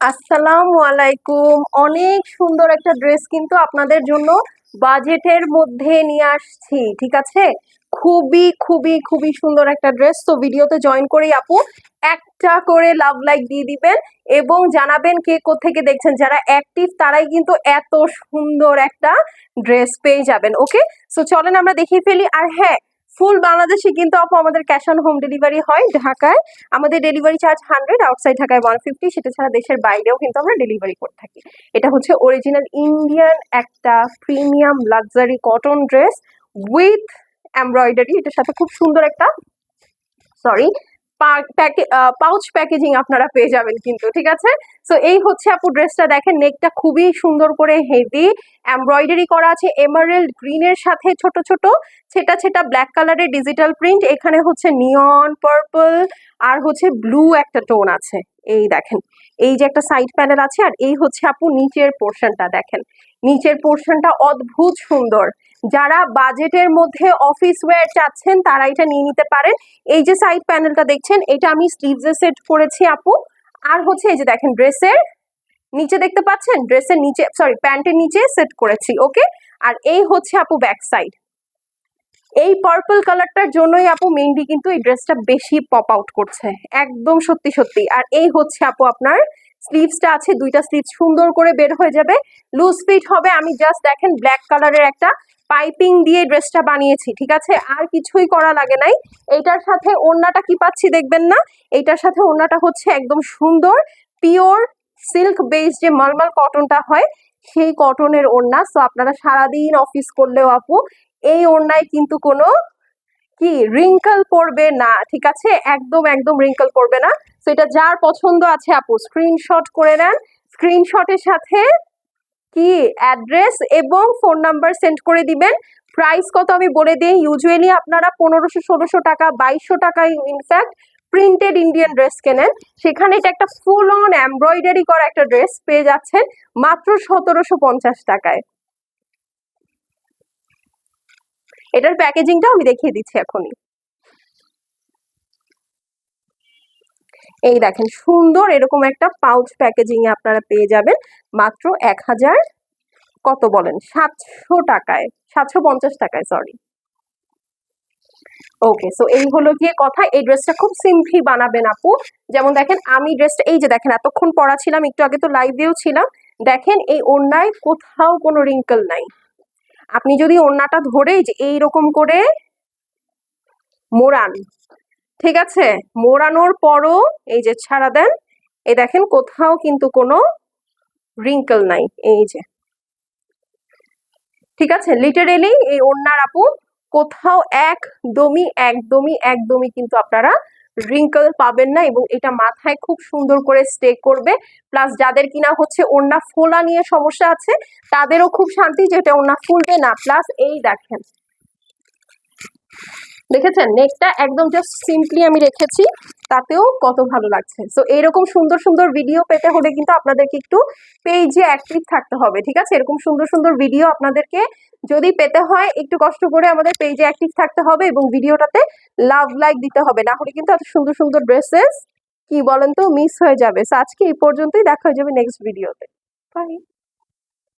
আসসালামু আলাইকুম। অনেক সুন্দর একটা ড্রেস কিন্তু আপনাদের জন্য বাজেটের মধ্যে নিয়ে আসছি, ঠিক আছে? খুবই খুবই খুবই সুন্দর একটা ড্রেস। তো ভিডিওতে জয়েন করেই আপু একটা করে লাভ লাইক দিয়ে দিবেন এবং জানাবেন কে থেকে দেখছেন। যারা অ্যাক্টিভ, তারাই কিন্তু এত সুন্দর একটা ড্রেস পেয়ে যাবেন, ওকে? সো চলেন আমরা দেখিয়ে ফেলি। আর হ্যাঁ ফুল বাংলাদেশে কিন্তু আপু আমাদের ক্যাশ অন হোম ডেলিভারি হয় ঢাকায়। আমাদের ডেলিভারি চার্জ হান্ড্রেড আউটসাইড ঢাকায় ওয়ান ফিফটি সেটা ছাড়া দেশের বাইরেও কিন্তু আমরা ডেলিভারি করে থাকি। এটা হচ্ছে অরিজিনাল ইন্ডিয়ান একটা premium luxury cotton dress with embroidery এটার সাথে খুব সুন্দর একটা সরি পাউচ প্যাকেজিং আপনারা পেয়ে যাবেন কিন্তু, ঠিক আছে? সো এই হচ্ছে আপু ড্রেসটা। দেখেন, নেকটা খুবই সুন্দর করে হেভি, এমব্রয়ডারি করা আছে এমারেল্ড গ্রিনের সাথে ছোট ছোট, ছেটা ছেটা ব্ল্যাক কালারের ডিজিটাল প্রিন্ট এখানে হচ্ছে নিয়ন পার্পল আর হচ্ছে ব্লু একটা টোন আছে। এই দেখেন, এই যে একটা সাইড প্যানেল আছে, আর এই হচ্ছে আপু নিচের পোর্শনটা দেখেন। নিচের পোর্শনটা অদ্ভুত সুন্দর। যারা বাজেটের মধ্যে অফিস ওয়্যার চাচ্ছেন, তারা এটা নিয়ে নিতে পারেন। এই যে সাইড প্যানেলটা দেখছেন, এটা আমি স্লিভসে সেট করেছি আপু। আর হচ্ছে এই যে দেখেন ড্রেসের নিচে দেখতে পাচ্ছেন? ড্রেসের নিচে সরি প্যান্টের নিচে সেট করেছি ওকে আর এই হচ্ছে আপু ব্যাক সাইড এই পার্পল কালারটার জন্যই আপু মেইনলি কিন্তু এই ড্রেসটা বেশি পপ আউট করছে। একদম সত্যি সত্যি। আর এই হচ্ছে আপু আপনার স্লিভসটা আছে, দুইটা স্লিভ সুন্দর করে বের হয়ে যাবে। লুজ ফিট হবে, আমি জাস্ট দেখেন ব্ল্যাক কালারের একটা পাইপিং দিয়ে ড্রেসটা বানিয়েছি, ঠিক আছে? আর কিছুই করা লাগে নাই। এইটার সাথে ওড়নাটা কি পাচ্ছি দেখবেন না? এইটার সাথে ওড়নাটা হচ্ছে একদম সুন্দর, পিওর সিল্ক বেস যে মালমাল কটনটা হয়, সেই কটনের ওড়না। সো আপনারা সারাদিন অফিস করলেও আপু, এই ওড়নায় কিন্তু কোনো কি রিঙ্কল পড়বে না, ঠিক আছে? একদম একদম রিঙ্কল পড়বে না। তো এটা যার পছন্দ আছে আপু স্ক্রিনশট করে নেন। স্ক্রিনশটের সাথে কি? অ্যাড্রেস এবং ফোন নাম্বার সেন্ড করে দিবেন। প্রাইস কত আমি বলে দিই? ইউজুয়ালি আপনারা পনেরোশো, ষোলোশো টাকা, বাইশশো টাকা ইনফ্যাক্ট প্রিন্টেড ইন্ডিয়ান ড্রেস কেনেন। সেখানে এটা একটা ফুল অন এমব্রয়ডারি করা একটা ড্রেস পেয়ে যাচ্ছেন মাত্র সতেরোশো পঞ্চাশ টাকায়। এটার প্যাকেজিংটা আমি দেখিয়ে দিচ্ছি এখনই। এই দেখেন সুন্দর এরকম একটা পাউচ প্যাকেজিং আপনারা পেয়ে যাবেন। মাত্র এক হাজার কত বলেন? সাতশো টাকায়, সাতশো পঞ্চাশ টাকায় সরি ওকে সো এই হলো গিয়ে কথা। এই ড্রেসটা খুব সিম্পলি বানাবেন আপু। যেমন দেখেন, আমি ড্রেসটা এই যে দেখেন, এতক্ষণ পড়া ছিলাম, একটু আগে তো লাইভেও ছিলাম। দেখেন, এই ওড়নায় কোথাও কোনো রিঙ্কল নাই। আপনি যদি ওড়নাটা ধরে যে এইরকম করে মোড়ান, ঠিক আছে? মোড়ানোর পরও, এই যে ছাড়া দেন এই দেখেন, কোথাও কিন্তু কোনো রিঙ্কল নাই, এই যে। ঠিক আছে? লিটারেলি এই ওড়নার আপু কোথাও একদমই একদমই একদমই কিন্তু আপনারা রিঙ্কল পাবেন না এবং এটা মাথায় খুব সুন্দর করে স্টে করবে। প্লাস যাদের কিনা হচ্ছে ওড়না ফোলা নিয়ে সমস্যা আছে, তাদেরও খুব শান্তি যেটা ওড়না ফুলবে না। প্লাস এই দেখেন। দেখেছেন? নেকটা একদম জাস্ট সিম্পলি আমি রেখেছি। তাতেও কত ভালো লাগছে। সো এরকম সুন্দর সুন্দর ভিডিও পেতে হলে কিন্তু আপনাদেরকে একটু পেজে অ্যাক্টিভ থাকতে হবে, ঠিক আছে? এরকম সুন্দর সুন্দর ভিডিও আপনাদেরকে যদি পেতে হয়, একটু কষ্ট করে আমাদের পেজে অ্যাক্টিভ থাকতে হবে এবং ভিডিওটাতে লাভ লাইক দিতে হবে। না হলে কিন্তু এত সুন্দর সুন্দর ড্রেসেস কি বলেন তো মিস হয়ে যাবে। সো আজকে এই পর্যন্তই। দেখা হয়ে যাবে নেক্সট ভিডিওতে বাই